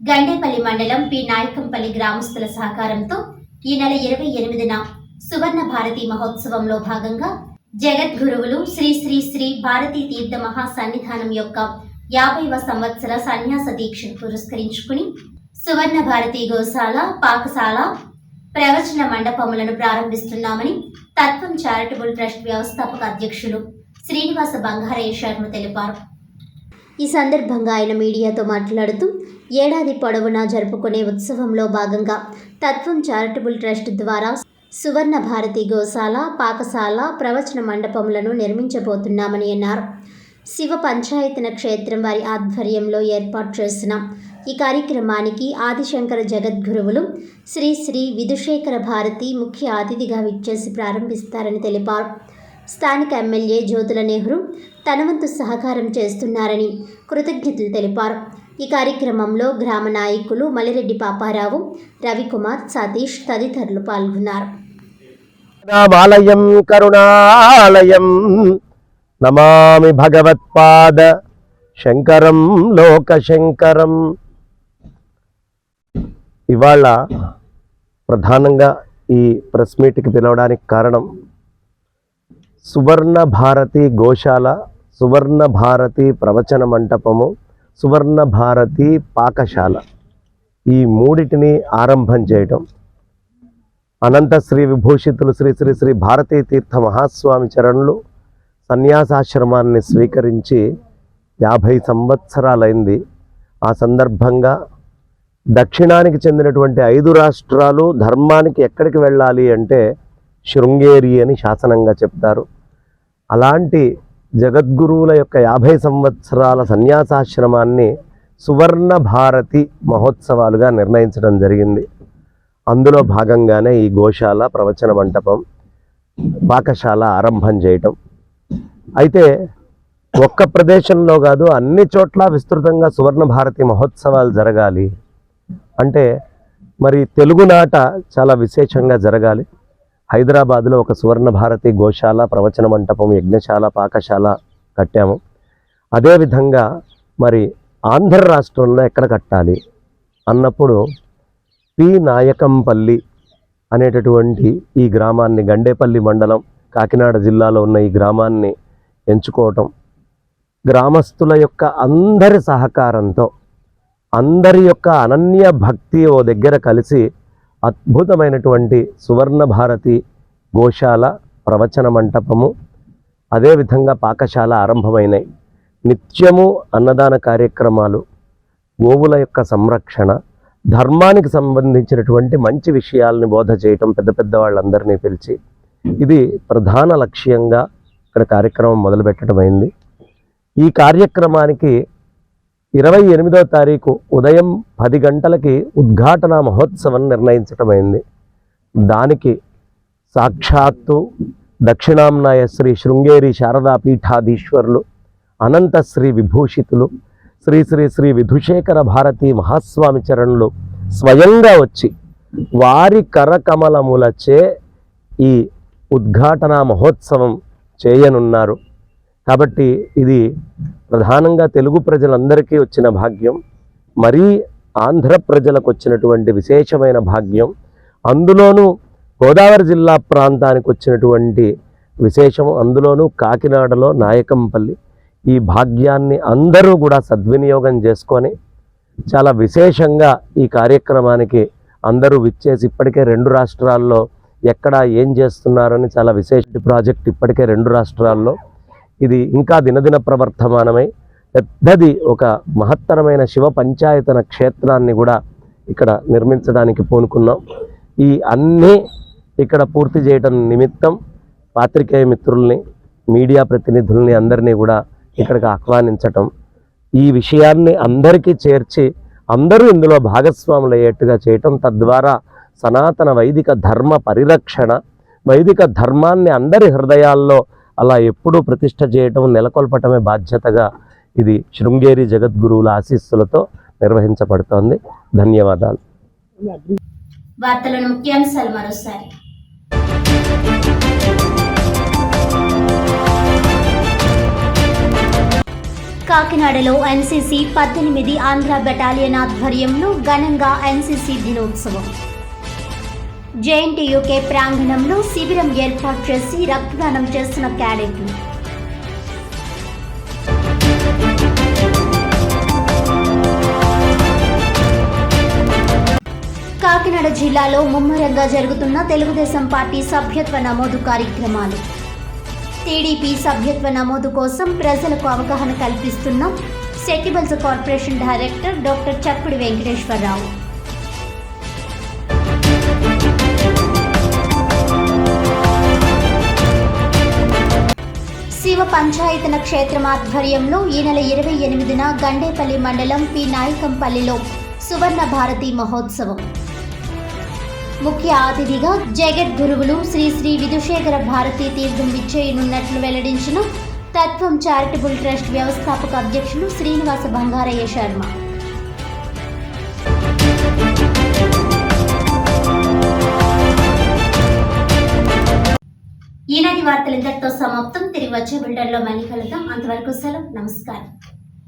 గండేపల్లి మండలం పి. నాయకంపల్లి గ్రామస్తుల సహకారంతో ఈ నెల ఇరవై ఎనిమిదిన సువర్ణ భారతి మహోత్సవంలో భాగంగా జగద్గురువులు శ్రీ శ్రీ శ్రీ భారతీ తీర్థ మహాసన్నిధానం యొక్క యాభైవ సంవత్సర సన్యాస దీక్షను పురస్కరించుకుని సువర్ణ భారతి గోశాల పాకశాల ప్రవచన మండపములను ప్రారంభిస్తున్నామని తత్వం చారిటబుల్ ట్రస్ట్ వ్యవస్థాపక అధ్యక్షులు శ్రీనివాస బంగారయ్య శర్మ తెలిపారు. ఈ సందర్భంగా ఆయన మీడియాతో మాట్లాడుతూ ఏడాది పొడవునా జరుపుకునే ఉత్సవంలో భాగంగా తత్వం చారిటబుల్ ట్రస్ట్ ద్వారా సువర్ణ భారతి గోశాల పాకశాల ప్రవచన మండపములను నిర్మించబోతున్నామని అన్నారు. శివ పంచాయతన క్షేత్రం వారి ఆధ్వర్యంలో ఏర్పాటు చేసిన ఈ కార్యక్రమానికి ఆదిశంకర జగద్గురువులు శ్రీ శ్రీ విధుశేఖర భారతి ముఖ్య అతిథిగా విచ్చేసి ప్రారంభిస్తారని తెలిపారు. స్థానిక ఎమ్మెల్యే జ్యోతుల నెహ్రూ తనవంతు సహకారం చేస్తున్నారని కృతజ్ఞతలు తెలిపారు. ఈ కార్యక్రమంలో గ్రామ నాయకులు మలిరెడ్డి పాపారావు రవికుమార్ సతీష్ తదితరులు పాల్గొన్నారు. రామాలయం కరుణాలయం నమామి భగవత్పాద శంకరం లోక శంకరం ఇవాళ ప్రధానంగా ఈ ప్రెస్ మీట్కి పిలవడానికి కారణం సువర్ణ భారతి గోశాల సువర్ణ భారతి ప్రవచన మంటపము సువర్ణ భారతి పాకశాల. ఈ మూడిటిని ఆరంభం చేయటం. అనంత శ్రీ విభూషితులు శ్రీ శ్రీ శ్రీ భారతీ తీర్థ మహాస్వామి చరణులు సన్యాసాశ్రమాన్ని స్వీకరించి యాభై సంవత్సరాలైంది. ఆ సందర్భంగా దక్షిణానికి చెందినటువంటి ఐదు రాష్ట్రాలు ధర్మానికి ఎక్కడికి వెళ్ళాలి అంటే శృంగేరి అని శాసనంగా చెప్తారు. అలాంటి జగద్గురువుల యొక్క యాభై సంవత్సరాల సన్యాసాశ్రమాన్ని సువర్ణ భారతి మహోత్సవాలుగా నిర్ణయించడం జరిగింది. అందులో భాగంగానే ఈ గోశాల ప్రవచన మంటపం పాకశాల ఆరంభం చేయటం. అయితే ఒక్క ప్రదేశంలో కాదు అన్ని చోట్ల విస్తృతంగా సువర్ణ భారతి మహోత్సవాలు జరగాలి. అంటే మరి తెలుగునాట చాలా విశేషంగా జరగాలి. హైదరాబాద్లో ఒక సువర్ణ భారతి గోశాల ప్రవచన మంటపం యజ్ఞశాల పాకశాల కట్టాము. అదేవిధంగా మరి ఆంధ్ర రాష్ట్రంలో ఎక్కడ కట్టాలి అన్నప్పుడు పి. నాయకంపల్లి అనేటటువంటి ఈ గ్రామాన్ని గండేపల్లి మండలం కాకినాడ జిల్లాలో ఉన్న ఈ గ్రామాన్ని ఎంచుకోవటం గ్రామస్తుల యొక్క అందరి సహకారంతో అందరి యొక్క అనన్య భక్తి ఓ దగ్గర కలిసి అద్భుతమైనటువంటి సువర్ణ భారతి గోశాల ప్రవచన మంటపము అదేవిధంగా పాకశాల ఆరంభమైనాయి. నిత్యము అన్నదాన కార్యక్రమాలు గోవుల యొక్క సంరక్షణ ధర్మానికి సంబంధించినటువంటి మంచి విషయాల్ని బోధ చేయటం పెద్ద పెద్ద వాళ్ళందరినీ పిలిచి ఇది ప్రధాన లక్ష్యంగా ఇక్కడ కార్యక్రమం మొదలుపెట్టడం అయింది ఈ కార్యక్రమానికి ఇరవై ఎనిమిదో తారీఖు ఉదయం పది గంటలకి ఉద్ఘాటన మహోత్సవం నిర్ణయించటమైంది. దానికి సాక్షాత్తు దక్షిణాంనాయ శ్రీ శృంగేరి శారదా పీఠాధీశ్వరులు అనంత శ్రీ విభూషితులు శ్రీ శ్రీ శ్రీ విధుశేఖర భారతి మహాస్వామి చరణులు స్వయంగా వచ్చి వారి కరకమలములచే ఈ ఉద్ఘాటన మహోత్సవం చేయనున్నారు. కాబట్టి ఇది ప్రధానంగా తెలుగు ప్రజలందరికీ వచ్చిన భాగ్యం మరీ ఆంధ్ర ప్రజలకు వచ్చినటువంటి విశేషమైన భాగ్యం అందులోనూ గోదావరి జిల్లా ప్రాంతానికి వచ్చినటువంటి విశేషం అందులోనూ కాకినాడలో నాయకంపల్లి. ఈ భాగ్యాన్ని అందరూ కూడా సద్వినియోగం చేసుకొని చాలా విశేషంగా ఈ కార్యక్రమానికి అందరూ విచ్చేసి ఇప్పటికే రెండు రాష్ట్రాల్లో ఎక్కడ ఏం చేస్తున్నారని చాలా విశేష ప్రాజెక్ట్ ఇప్పటికే రెండు రాష్ట్రాల్లో ఇది ఇంకా దినదిన ప్రవర్తమానమై పెద్దది ఒక మహత్తరమైన శివ పంచాయతన క్షేత్రాన్ని కూడా ఇక్కడ నిర్మించడానికి పూనుకున్నాం. ఈ అన్నీ ఇక్కడ పూర్తి చేయటం నిమిత్తం పాత్రికేయ మిత్రుల్ని మీడియా ప్రతినిధుల్ని అందరినీ కూడా ఇక్కడికి ఆహ్వానించటం. ఈ విషయాన్ని అందరికీ చేర్చి అందరూ ఇందులో భాగస్వాములు అయ్యేట్టుగా చేయటం తద్వారా సనాతన వైదిక ధర్మ పరిరక్షణ వైదిక ధర్మాన్ని అందరి హృదయాల్లో అలా ఎప్పుడూ ప్రతిష్ట చేయటం నెలకొల్పటమే బాధ్యతగా ఇది శృంగేరి జగద్గురువుల ఆశీస్సులతో నిర్వహించబడుతోంది. ధన్యవాదాలు. వార్తలను ముఖ్యాంశాలు మరోసారి. కాకినాడలో ఎన్సీసీ పద్దెనిమిది ఆంధ్ర బెటాలియన్ ఆధ్వర్యంలో ఘనంగా ఎన్సీసీ దినోత్సవం. జేఎన్టీయూకే ప్రాంగణంలో శిబిరం ఏర్పాటు చేసి రక్తదానం చేస్తున్న క్యాడెట్లు. కాకినాడ జిల్లాలో ముమ్మరంగా జరుగుతున్న తెలుగుదేశం పార్టీ సభ్యత్వ నమోదు కార్యక్రమాలు. టీడీపీ సభ్యత్వ నమోదు కోసం ప్రజలకు అవగాహన కల్పిస్తున్న సెటిబల్స్ corporation director doctor Chappudi Venkateswara Rao. Shiva పంచాయతన క్షేత్రం ఆధ్వర్యంలో ఈ నెల ఇరవై ఎనిమిదిన గండేపల్లి మండలం పి. నాయకంపల్లిలో సువర్ణ భారతి మహోత్సవం. ముఖ్య అతిథిగా జగద్గురువులు శ్రీ శ్రీ విధుశేఖర భారతీ తీర్థం విచ్చేయనున్నట్లు వెల్లడించిన తత్వం చారిటబుల్ ట్రస్ట్ వ్యవస్థాపక అధ్యక్షులు శ్రీనివాస బంగారయ్య శర్మ. వార్తలు ఇంతటితో సమాప్తం. తిరిగి వచ్చే బిల్డర్లో మళ్ళీ కలుద్దాం. అంతవరకు సెలవు. నమస్కారం.